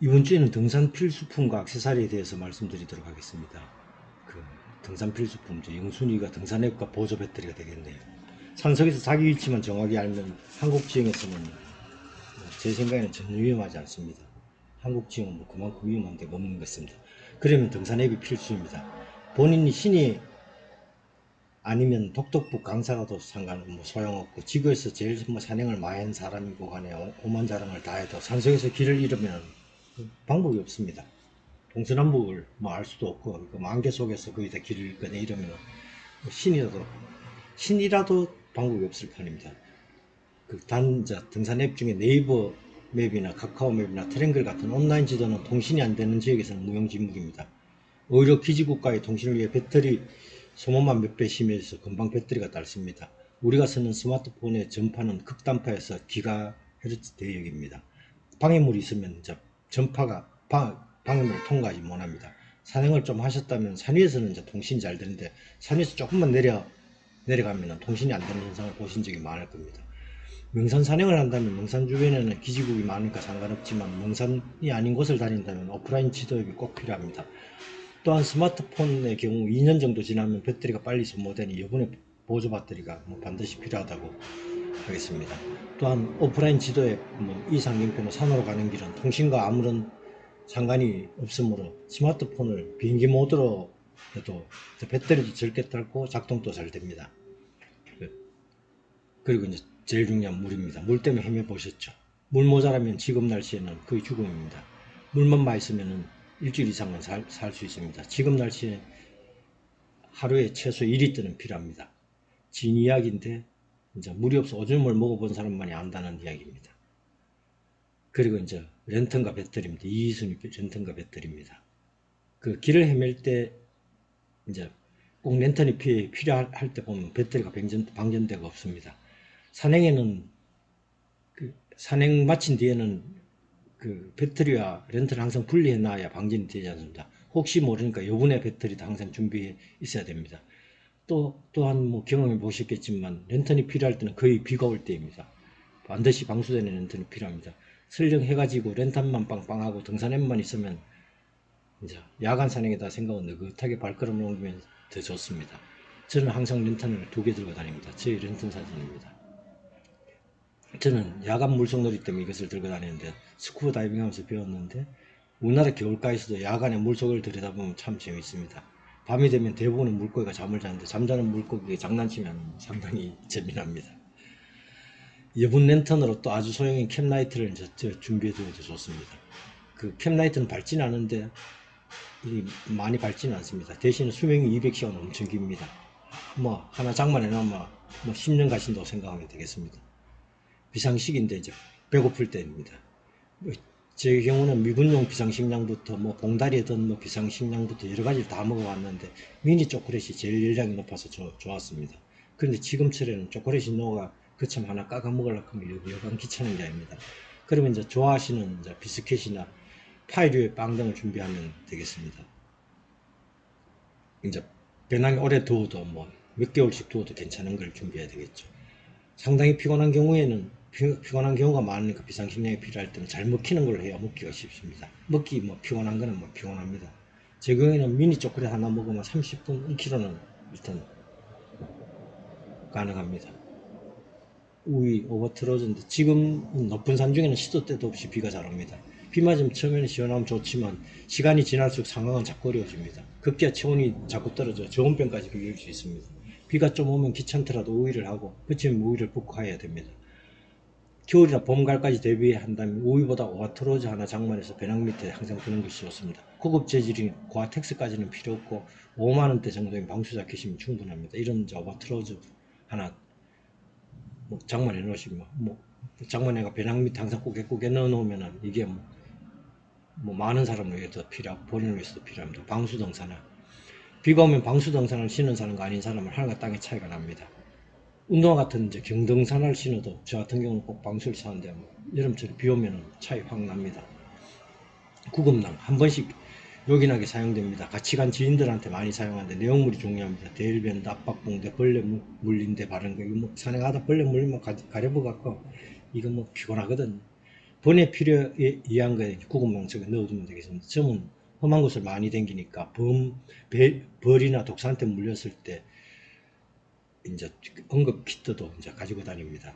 이번 주에는 등산 필수품과 액세서리에 대해서 말씀드리도록 하겠습니다. 그 등산 필수품, 저 영순이가 등산 앱과 보조 배터리가 되겠네요. 산속에서 자기 위치만 정확히 알면 한국 지형에서는 뭐제 생각에는 전혀 위험하지 않습니다. 한국 지형은 뭐 그만큼 위험한 데가 없는 것입니다. 그러면 등산 앱이 필수입니다. 본인이 신이 아니면 독독북 강사가 도 상관은 뭐 소용없고 지구에서 제일 뭐 산행을 많이 한 사람이고 간에 오- 오만 자랑을 다 해도 산속에서 길을 잃으면 방법이 없습니다. 동서남북을 뭐 알 수도 없고 그 만개 속에서 거기다 길을 잃거나 이러면 뭐 신이라도 신이라도 방법이 없을 판입니다. 그 단자 등산 앱 중에 네이버 맵이나 카카오 맵이나 트랭글 같은 온라인 지도는 통신이 안 되는 지역에서는 무용지물입니다. 오히려 기지국가의 통신을 위해 배터리 소모만 몇 배 심해져서 금방 배터리가 닳습니다. 우리가 쓰는 스마트폰의 전파는 극단파에서 기가헤르츠 대역입니다. 방해물이 있으면 전파가 방, 방해물을 통과하지 못합니다. 산행을 좀 하셨다면 산 위에서는 이제 통신이 잘 되는데 산 위에서 조금만 내려 내려가면 통신이 안 되는 현상을 보신 적이 많을 겁니다. 명산 산행을 한다면 명산 주변에는 기지국이 많으니까 상관없지만 명산이 아닌 곳을 다닌다면 오프라인 지도앱이 꼭 필요합니다. 또한 스마트폰의 경우 2년 정도 지나면 배터리가 빨리 소모되니 이번에 보조 배터리가 뭐 반드시 필요하다고 하겠습니다. 또한 오프라인 지도앱 뭐 이상경표나 산으로 가는 길은 통신과 아무런 상관이 없으므로 스마트폰을 비행기 모드로 해도 배터리도 적게 딸고 작동도 잘 됩니다. 그리고 이제 제일 중요한 물입니다. 물 때문에 헤매 보셨죠? 물 모자라면 지금 날씨에는 거의 죽음입니다. 물만 맛있으면 일주일 이상은 살 수 있습니다. 지금 날씨에 하루에 최소 1리터는 필요합니다. 진 이야기인데 이제 물이 없어 오줌을 먹어본 사람만이 안다는 이야기입니다. 그리고 이제 랜턴과 배터리입니다. 이순위 랜턴과 배터리입니다. 그 길을 헤맬 때 이제 꼭 랜턴이 피- 필요할 때 보면 배터리가 방전, 방전대가 없습니다. 산행에는 그 산행 마친 뒤에는 그 배터리와 렌트를 항상 분리해 놔야 방전이 되지 않습니다. 혹시 모르니까 여분의 배터리도 항상 준비해 있어야 됩니다. 또 또한 뭐 경험해 보셨겠지만 랜턴이 필요할 때는 거의 비가 올 때입니다. 반드시 방수되는 랜턴이 필요합니다. 설령 해가지고 랜턴만 빵빵하고 등산앱만 있으면 이제 야간 산행에다 생각은 느긋하게 발걸음을 옮기면 더 좋습니다. 저는 항상 랜턴을 두 개 들고 다닙니다. 제 랜턴 사진입니다. 저는 야간 물속놀이 때문에 이것을 들고 다니는데 스쿠버 다이빙 하면서 배웠는데 우리나라 겨울가에서도 야간에 물속을 들여다보면 참 재밌습니다. 밤이 되면 대부분의 물고기가 잠을 자는데 잠자는 물고기가 장난치면 상당히 재미납니다. 여분 랜턴으로 또 아주 소형인 캡라이트를 이제 저 준비해 두어도 좋습니다. 그 캡라이트는 밝지는 않은데 이 많이 밝지는 않습니다. 대신 수명이 200시간 엄청 깁니다. 뭐 하나 장만해 놓으면 뭐 10년 가신다고 생각하면 되겠습니다. 비상식인데 이제 배고플 때입니다. 뭐제 경우는 미군용 비상식량부터 뭐 봉다리든 뭐 비상식량부터 여러 가지를 다 먹어왔는데 미니 초콜릿이 제일 열량이 높아서 좋- 좋았습니다. 그런데 지금처럼 초콜릿이 녹아 그참 하나 까가 먹으려고 하면 여- 여간 귀찮은 게 아닙니다. 그러면 이제 좋아하시는 이제 비스켓이나 파이류의 빵 등을 준비하면 되겠습니다. 이제 배낭이 오래 두어도 뭐 몇 개월씩 두어도 괜찮은 걸 준비해야 되겠죠. 상당히 피곤한 경우에는 피, 피곤한 경우가 많으니까 비상식량이 필요할 때는 잘 먹히는 걸 해야 먹기가 쉽습니다. 먹기 뭐 피곤한 거는 뭐 피곤합니다. 제 경우에는 미니 초콜릿 하나 먹으면 30분, 1kg는 일단 가능합니다. 우위, 오버트로즈인데 지금 높은 산 중에는 시도 때도 없이 비가 잘 옵니다. 비 맞으면 처음에는 시원하면 좋지만 시간이 지날수록 상황은 자꾸 어려워집니다. 급기야 체온이 자꾸 떨어져 저온병까지 비길 수 있습니다. 비가 좀 오면 귀찮더라도 우위를 하고 그치면 우위를 복구해야 됩니다. 겨울이나 봄가을까지 대비한다면 우위보다 오아트로즈 하나 장만해서 배낭 밑에 항상 두는 것이 좋습니다. 고급 재질인 고아텍스까지는 필요 없고 5만원대 정도의 방수 자켓이면 충분합니다. 이런 오아트로즈 하나 뭐 장만해 놓으시면 뭐 장만해가 배낭 밑에 항상 꾸깃꾸깃 넣어 놓으면은 이게 뭐, 뭐 많은 사람을 위해서 필요하고 본인을 위해서도 필요합니다. 방수 등산화 비가 오면 방수 등산을 신은 사람과 아닌 사람은 하늘과 땅의 차이가 납니다. 운동화 같은 이제 경등산을 신어도 저 같은 경우는 꼭 방수를 사는데 뭐 여름철에 비 오면 차이 확 납니다. 구급낭 한 번씩 요긴하게 사용됩니다. 같이 간 지인들한테 많이 사용하는데 내용물이 중요합니다. 대일변, 압박붕대, 벌레 물- 물린데 바른 거 이거 뭐 산에 가다 벌레 물리면 가, 가려워 갖고 이거 뭐 피곤하거든. 번의 필요에 의한 거에 구급망 속에 넣어두면 되겠습니다. 점은 험한 곳을 많이 댕기니까 범, 배, 벌이나 독사한테 물렸을 때 이제 응급 키트도 이제 가지고 다닙니다.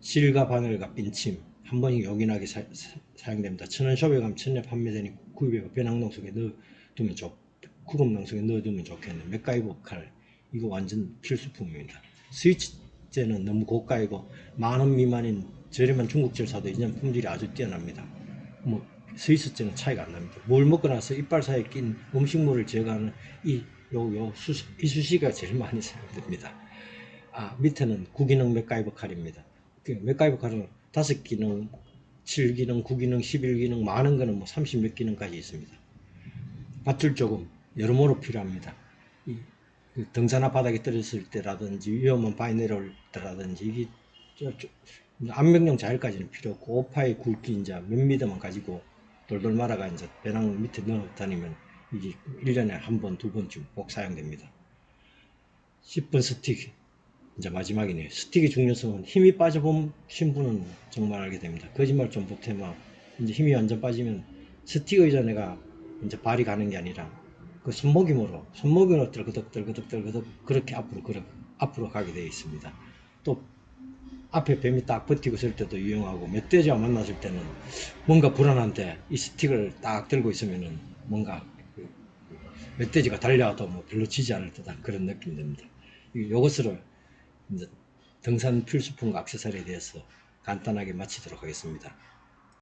실과 바늘과 빈침 한 번이 요긴하게 사, 용됩니다 천연숍에 가면 천년 판매되니 구입해 배낭농 속에 넣어두면 좋 구급망 속에 넣어두면 좋겠네. 맥가이버 칼 이거 완전 필수품입니다. 스위치제는 너무 고가이고 만 원 미만인 저렴한 중국제를 사도 이전 품질이 아주 뛰어납니다. 뭐 스위스제는 차이가 안 납니다. 뭘 먹고 나서 이빨 사이에 낀 음식물을 제거하는 이 요 요 수수 이수시가 제일 많이 사용됩니다. 아 밑에는 구기능 맥가이버 칼입니다. 그 맥가이버 칼은 다섯 기능, 7기능, 9기능, 11기능 많은 거는 뭐 30몇 기능까지 있습니다. 밧줄 조금 여러모로 필요합니다. 이, 그 등산화 바닥에 떨어졌을 때라든지 위험한 바위 내려올 때라든지 이게 안면용 자일까지는 필요 없고 오파의 굵기 이제 몇 미터만 가지고 돌돌 말아가 이제 배낭 밑에 넣어 다니면 이게 1년에 한 번, 두 번쯤 꼭 사용됩니다. 10분 스틱 이제 마지막이네요. 스틱의 중요성은 힘이 빠져보신 분은 정말 알게 됩니다. 거짓말 좀 보태면 이제 힘이 완전 빠지면 스틱 의자 내가 이제 발이 가는 게 아니라 그 손목임으로 떨그덕 떨그덕 그렇게 앞으로 그렇 앞으로 가게 되어 있습니다. 또 앞에 뱀이 딱 버티고 있을 때도 유용하고 멧돼지와 만났을 때는 뭔가 불안한데 이 스틱을 딱 들고 있으면은 뭔가 그 멧돼지가 달려와도 뭐 별로 치지 않을 듯한 그런 느낌이 듭니다. 이- 요것으로 이제 등산 필수품과 액세서리에 대해서 간단하게 마치도록 하겠습니다.